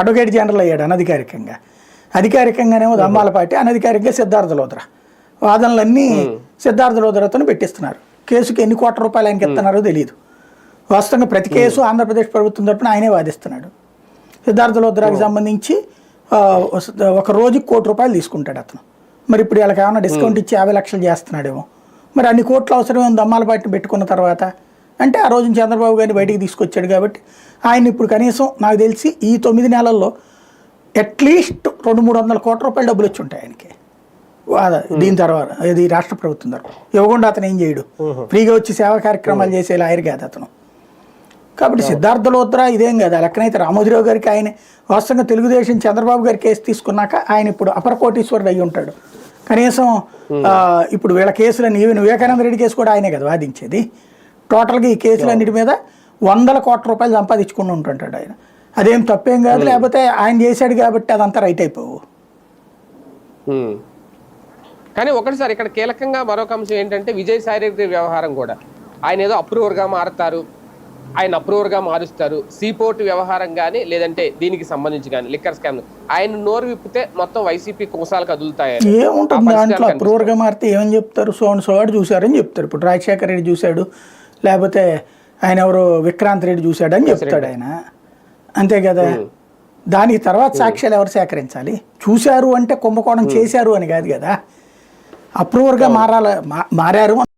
Advocate general అయ్యాడు అనధికారికంగా. అధికారికంగానేమో దమ్మాలపాటి అనధికారికంగా సిద్ధార్థ లోద్ర. వాదనలన్నీ సిద్ధార్థ లోద్రతో పెట్టిస్తున్నారు. కేసుకి ఎన్ని కోట్ల రూపాయలు ఆయనకి ఇస్తున్నారో తెలియదు వాస్తవంగా ప్రతి కేసు ఆంధ్రప్రదేశ్ ప్రభుత్వం తరపున ఆయనే వాదిస్తున్నాడు. సిద్ధార్థ లోద్రాకి సంబంధించి ఒక రోజుకి కోటి రూపాయలు తీసుకుంటాడు అతను. మరి ఇప్పుడు వీళ్ళకి ఏమైనా డిస్కౌంట్ ఇచ్చి యాభై లక్షలు చేస్తున్నాడేమో. మరి అన్ని కోట్లు అవసరం ఉంది దమ్మాలపాటిని పెట్టుకున్న తర్వాత? అంటే ఆ రోజున చంద్రబాబు గారిని బయటికి తీసుకొచ్చాడు కాబట్టి ఆయన ఇప్పుడు కనీసం నాకు తెలిసి ఈ తొమ్మిది నెలల్లో అట్లీస్ట్ రెండు మూడు వందల కోట్ల రూపాయలు డబ్బులు వచ్చి ఉంటాయి ఆయనకి. దీని తర్వాత ఇది రాష్ట్ర ప్రభుత్వం తరపు ఇవ్వకుండా అతను ఏం చేయడు. ఫ్రీగా వచ్చి సేవా కార్యక్రమాలు చేసే లాయర్ కాదు అతను. కాబట్టి సిద్ధార్థ లోత్రా ఇదేం కదా. లెక్కనైతే రామోజీరావు గారికి ఆయన వాస్తవంగా తెలుగుదేశం చంద్రబాబు గారి కేసు తీసుకున్నాక ఆయన ఇప్పుడు అపర కోటీశ్వరుడు అయి ఉంటాడు. కనీసం ఇప్పుడు వీళ్ళ కేసులన్నీ ఈవెన్ వివేకానంద రెడ్డి కేసు కూడా ఆయనే కదా వాదించేది. టోటల్గా ఈ కేసులన్నిటి మీద వందల కోట్ల రూపాయలు సంపాదించుకుని ఉంటుంటాడు ఆయన. అదేం తప్పేం కాదు లేకపోతే ఆయన చేశాడు కాబట్టి అదంతా రైట్ అయిపోవు. కానీ ఒకటి సార్ ఇక్కడ కీలకంగా మరొక అంశం ఏంటంటే విజయసాయి రెడ్డి వ్యవహారం కూడా. ఆయన ఏదో అప్రూవర్గా మారుతారు ఆయన అప్రూవర్గా మారుస్తారు. సీపోర్ట్ వ్యవహారం కానీ లేదంటే దీనికి సంబంధించి కానీ లిక్కర్ స్కామ్ ఆయన నోరు విప్పితే మొత్తం వైసీపీ కోసాలు కదులుతాయని ఏముంటుంది దాంట్లో అప్రూవర్గా మారితే ఏమని చెప్తారు? సోన్ సోవాడు చూశారని చెప్తారు. ఇప్పుడు రాజశేఖర రెడ్డి చూశాడు. లేకపోతే ఆయన ఎవరు విక్రాంత్ రెడ్డి చూశాడు అని చెప్తాడు ఆయన. అంతే కదా? దానికి తర్వాత సాక్ష్యాలు ఎవరు సేకరించాలి? చూశారు అంటే కుంభకోణం చేశారు అని కాదు కదా? అప్రూవర్గా మారాల మారారు